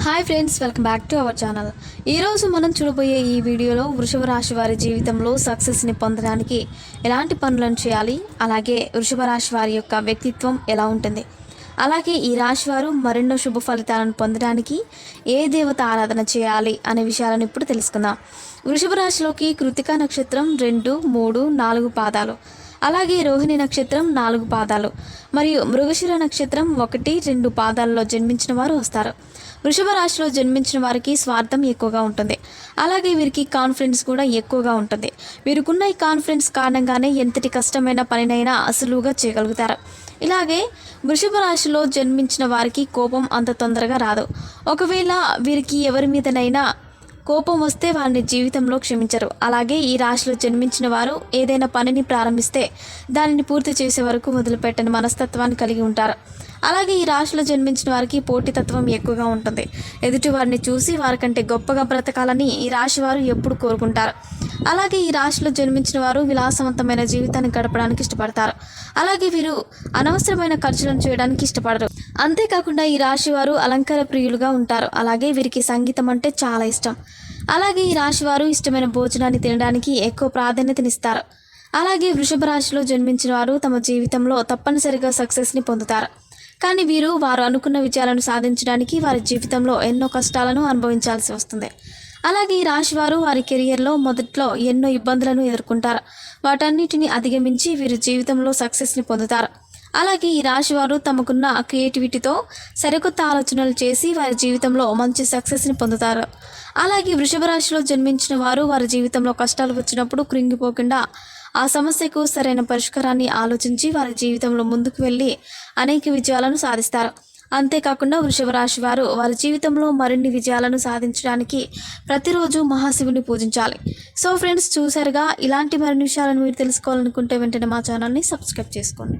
Hi friends welcome back to our channel ఈరోజు మనం చూడబోయే ఈ వీడియోలో వృషభ రాశి వారి జీవితంలో సక్సెస్ని పొందడానికి ఎలాంటి పనులను చేయాలి? అలాగే వృషభ రాశి వారి యొక్క వ్యక్తిత్వం ఎలా ఉంటుంది? అలాగే ఈ రాశి వారు మరెన్నో శుభ ఫలితాలను పొందడానికి ఏ దేవత ఆరాధన చేయాలి అనే విషయాలను ఇప్పుడు తెలుసుకుందాం. వృషభ రాశిలోకి కృతికా నక్షత్రం రెండు మూడు నాలుగు పాదాలు. అలాగే రోహిణి నక్షత్రం నాలుగు పాదాలు. మరియు మృగశిర నక్షత్రం ఒకటి రెండు పాదాలలో జన్మించిన వారు వస్తారు. వృషభ రాశిలో జన్మించిన వారికి స్వార్థం ఎక్కువగా ఉంటుంది. అలాగే వీరికి కాన్ఫిడెన్స్ కూడా ఎక్కువగా ఉంటుంది. వీరికున్న ఈ కాన్ఫిడెన్స్ కారణంగానే ఎంతటి కష్టమైన పనినైనా అసలుగా చేయగలుగుతారు. ఇలాగే వృషభ రాశిలో జన్మించిన వారికి కోపం అంత తొందరగా రాదు. ఒకవేళ వీరికి ఎవరి మీదనైనా కోపం వస్తే వారిని జీవితంలో క్షమించరు. అలాగే ఈ రాశిలో జన్మించిన వారు ఏదైనా పనిని ప్రారంభిస్తే దానిని పూర్తి చేసే వరకు వదిలిపెట్టని మనస్తత్వాన్ని కలిగి ఉంటారు. అలాగే ఈ రాశిలో జన్మించిన వారికి పోటీతత్వం ఎక్కువగా ఉంటుంది. ఎదుటి వారిని చూసి వారికంటే గొప్పగా బ్రతకాలని ఈ రాశి వారు ఎప్పుడు కోరుకుంటారు. అలాగే ఈ రాశిలో జన్మించిన వారు విలాసవంతమైన జీవితాన్ని గడపడానికి ఇష్టపడతారు. అలాగే వీరు అనవసరమైన ఖర్చులను చేయడానికి ఇష్టపడరు. అంతేకాకుండా ఈ రాశి వారు అలంకార ప్రియులుగా ఉంటారు. అలాగే వీరికి సంగీతం అంటే చాలా ఇష్టం. అలాగే ఈ రాశి వారు ఇష్టమైన భోజనాన్ని తినడానికి ఎక్కువ ప్రాధాన్యతనిస్తారు. అలాగే వృషభ రాశిలో జన్మించిన వారు తమ జీవితంలో తప్పనిసరిగా సక్సెస్ని పొందుతారు. కానీ వీరు వారు అనుకున్న విజయాలను సాధించడానికి వారి జీవితంలో ఎన్నో కష్టాలను అనుభవించాల్సి వస్తుంది. అలాగే ఈ రాశి వారు వారి కెరియర్లో మొదట్లో ఎన్నో ఇబ్బందులను ఎదుర్కొంటారు. వాటన్నిటిని అధిగమించి వీరు జీవితంలో సక్సెస్ని పొందుతారు. అలాగే ఈ రాశి వారు తమకున్న క్రియేటివిటీతో సరికొత్త ఆలోచనలు చేసి వారి జీవితంలో మంచి సక్సెస్ని పొందుతారు. అలాగే వృషభ రాశిలో జన్మించిన వారు వారి జీవితంలో కష్టాలు వచ్చినప్పుడు కృంగిపోకుండా ఆ సమస్యకు సరైన పరిష్కారాన్ని ఆలోచించి వారి జీవితంలో ముందుకు వెళ్ళి అనేక విజయాలను సాధిస్తారు. అంతేకాకుండా వృషభ రాశి వారు వారి జీవితంలో మరిన్ని విజయాలను సాధించడానికి ప్రతిరోజు మహాశివుని పూజించాలి. సో ఫ్రెండ్స్ చూసారుగా ఇలాంటి మరిన్ని విషయాలను మీరు తెలుసుకోవాలనుకుంటే వెంటనే మా ఛానల్ని సబ్స్క్రైబ్ చేసుకోండి.